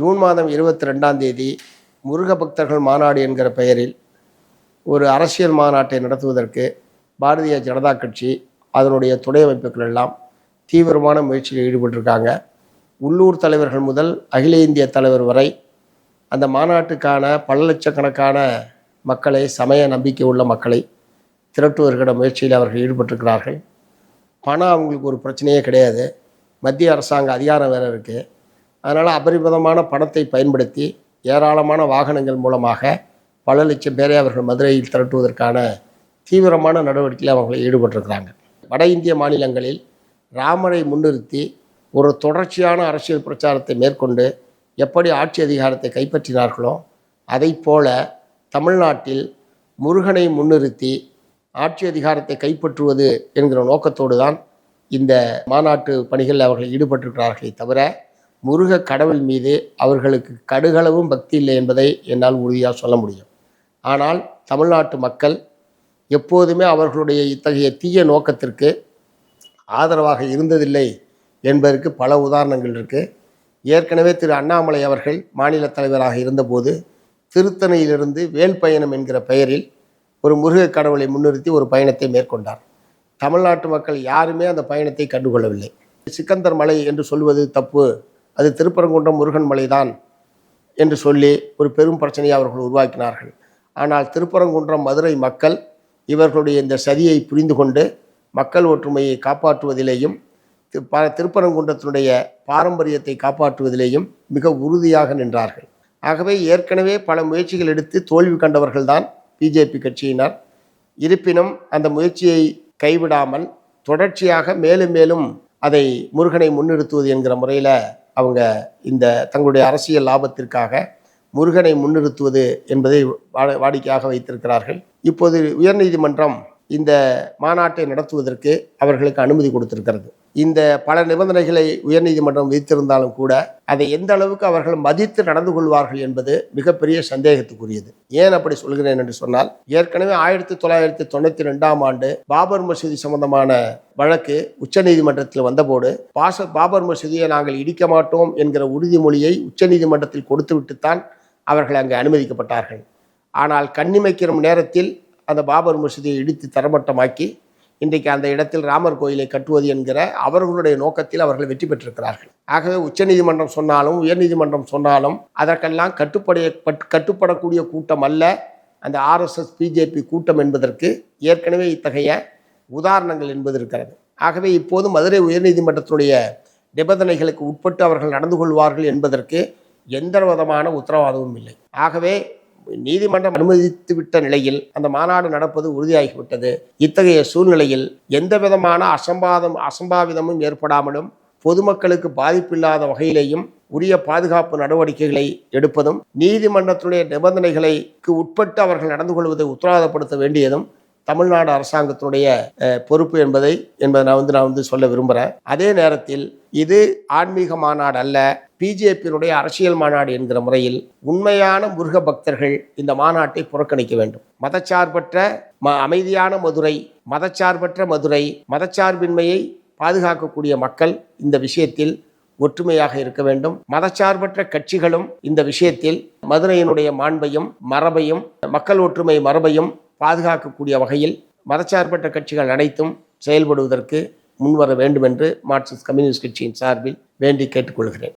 June மாதம் இருபத்தி ரெண்டாம் தேதி முருக பக்தர்கள் மாநாடு என்கிற பெயரில் ஒரு அரசியல் மாநாட்டை நடத்துவதற்கு பாரதிய ஜனதா கட்சி அதனுடைய துணை அமைப்புகள் எல்லாம் தீவிரமான முயற்சியில் ஈடுபட்டிருக்காங்க. உள்ளூர் தலைவர்கள் முதல் அகில இந்திய தலைவர் வரை அந்த மாநாட்டுக்கான பல லட்சக்கணக்கான மக்களை சமய நம்பிக்கை உள்ள மக்களை திரட்டுவதற்கான முயற்சியில் அவர்கள் ஈடுபட்டிருக்கிறார்கள். பணம் அவங்களுக்கு ஒரு பிரச்சனையே கிடையாது. மத்திய அரசாங்க அதிகாரம் வேறு இருக்குது அதனால் அபரிமிதமான பணத்தை பயன்படுத்தி ஏராளமான வாகனங்கள் மூலமாக பல லட்சம் பேரை அவர்கள் மதுரையில் திரட்டுவதற்கான தீவிரமான நடவடிக்கையில் அவங்களை ஈடுபட்டிருக்கிறாங்க. வட இந்திய மாநிலங்களில் ராமரை முன்னிறுத்தி ஒரு தொடர்ச்சியான அரசியல் பிரச்சாரத்தை மேற்கொண்டு எப்படி ஆட்சி அதிகாரத்தை கைப்பற்றினார்களோ அதை போல தமிழ்நாட்டில் முருகனை முன்னிறுத்தி ஆட்சி அதிகாரத்தை கைப்பற்றுவது என்கிற நோக்கத்தோடு தான் இந்த மாநாட்டு பணிகளில் அவர்கள் ஈடுபட்டிருக்கிறார்களே தவிர முருக கடவுள் மீது அவர்களுக்கு கடுகளவும் பக்தி இல்லை என்பதை என்னால் உறுதியாக சொல்ல முடியும். ஆனால் தமிழ்நாட்டு மக்கள் எப்போதுமே அவர்களுடைய இத்தகைய தீய நோக்கத்திற்கு ஆதரவாக இருந்ததில்லை என்பதற்கு பல உதாரணங்கள் இருக்குது ஏற்கனவே திரு அண்ணாமலை அவர்கள் மாநில தலைவராக இருந்தபோது திருத்தணியிலிருந்து வேல் பயணம் என்கிற பெயரில் ஒரு முருக கடவுளை முன்னிறுத்தி ஒரு பயணத்தை மேற்கொண்டார். தமிழ்நாட்டு மக்கள் யாருமே அந்த பயணத்தை கண்டுகொள்ளவில்லை. சிக்கந்தர் மலை என்று சொல்வது தப்பு. அது திருப்பரங்குன்றம் முருகன் மலைதான் என்று சொல்லி ஒரு பெரும் பிரச்சனையை அவர்கள் உருவாக்கினார்கள். ஆனால் திருப்பரங்குன்றம் மதுரை மக்கள் இவர்களுடைய இந்த சதியை புரிந்து கொண்டு மக்கள் ஒற்றுமையை காப்பாற்றுவதிலேயும் ப- திருப்பரங்குன்றத்தினுடைய பாரம்பரியத்தை காப்பாற்றுவதிலேயும் மிக உறுதியாக நின்றார்கள். ஆகவே ஏற்கனவே பல முயற்சிகள் எடுத்து தோல்வி கண்டவர்கள்தான் பிஜேபி கட்சியினர். இருப்பினும் அந்த முயற்சியை கைவிடாமல் தொடர்ச்சியாக மேலும் மேலும் அதை முருகனை முன்னிறுத்துவது என்கிற முறையில் அவங்க இந்த தங்களுடைய அரசியல் லாபத்திற்காக முருகனை முன்னிறுத்துவது என்பதை வா- வாடிக்கையாக வைத்திருக்கிறார்கள். இப்போது உயர்நீதிமன்றம் இந்த மாநாட்டை நடத்துவதற்கு அவர்களுக்கு அனுமதி கொடுத்திருக்கிறது. இந்த பல நிபந்தனைகளை உயர்நீதிமன்றம் விதித்திருந்தாலும் கூட அதை எந்த அளவுக்கு அவர்கள் மதித்து நடந்து கொள்வார்கள் என்பது மிகப்பெரிய சந்தேகத்துக்குரியது. ஏன் அப்படி சொல்கிறேன் என்று சொன்னால் ஏற்கனவே ஆயிரத்தி தொள்ளாயிரத்தி தொண்ணூற்றி ரெண்டாம் ஆண்டு பாபர் மசூதி சம்பந்தமான வழக்கு உச்சநீதிமன்றத்தில் வந்தபோது பாச பாபர் மசூதியை நாங்கள் இடிக்க மாட்டோம் என்கிற உறுதிமொழியை உச்சநீதிமன்றத்தில் கொடுத்துவிட்டுத்தான் அவர்கள் அங்கு அனுமதிக்கப்பட்டார்கள். ஆனால் கண்ணிமைக்கிற நேரத்தில் அந்த பாபர் மசூதியை இடித்து தரமட்டமாக்கி இன்றைக்கு அந்த இடத்தில் ராமர் கோயிலை கட்டுவது என்கிற அவர்களுடைய நோக்கத்தில் அவர்கள் வெற்றி பெற்றிருக்கிறார்கள். ஆகவே உச்சநீதிமன்றம் சொன்னாலும் உயர்நீதிமன்றம் சொன்னாலும் அதற்கெல்லாம் கட்டுப்படைய பட்- கட்டுப்படக்கூடிய கூட்டம் அல்ல. அந்த ஆர்எஸ்எஸ் பிஜேபி கூட்டம் என்பதற்கு ஏற்கனவே இத்தகைய உதாரணங்கள் என்பது இருக்கிறது. ஆகவே இப்போது மதுரை உயர்நீதிமன்றத்தினுடைய நிபந்தனைகளுக்கு உட்பட்டு அவர்கள் நடந்து கொள்வார்கள் என்பதற்கு எந்த விதமான உத்தரவாதமும் இல்லை. ஆகவே நீதிமன்றம் அனுமதித்து விட்ட நிலையில் அந்த மாநாடு நடப்பது உறுதியாகிவிட்டது. இத்தகைய சூழ்நிலையில் எந்த விதமான அசம்பாதம் அசம்பாவிதமும் ஏற்படாமலும் பொதுமக்களுக்கு பாதிப்பில்லாத வகையிலேயும் உரிய பாதுகாப்பு நடவடிக்கைகளை எடுப்பதும் நீதிமன்றத்துடைய நிபந்தனைகளுக்கு உட்பட்டு அவர்கள் நடந்து கொள்வதை உத்தரவாதப்படுத்த வேண்டியதும் தமிழ்நாடு அரசாங்கத்தினுடைய பொறுப்பு என்பதை என்பதை நான் வந்து நான் வந்து சொல்ல விரும்புகிறேன் அதே நேரத்தில் இது ஆன்மீக மாநாடு அல்ல பிஜேபியினுடைய அரசியல் மாநாடு என்கிற முறையில் உண்மையான முருக பக்தர்கள் இந்த மாநாட்டை புறக்கணிக்க வேண்டும். மதச்சார்பற்ற ம அமைதியான மதுரை மதச்சார்பற்ற மதுரை மதச்சார்பின்மையை பாதுகாக்கக்கூடிய மக்கள் இந்த விஷயத்தில் ஒற்றுமையாக இருக்க வேண்டும். மதச்சார்பற்ற கட்சிகளும் இந்த விஷயத்தில் மதுரையினுடைய மாண்பையும் மரபையும் மக்கள் ஒற்றுமை மரபையும் பாதுகாக்கக்கூடிய வகையில் மதச்சார்பற்ற கட்சிகள் அனைத்தும் செயல்படுவதற்கு முன்வர வேண்டும் என்று மார்க்சிஸ்ட் கம்யூனிஸ்ட் கட்சியின் சார்பில் வேண்டி கேட்டுக்கொள்கிறேன்.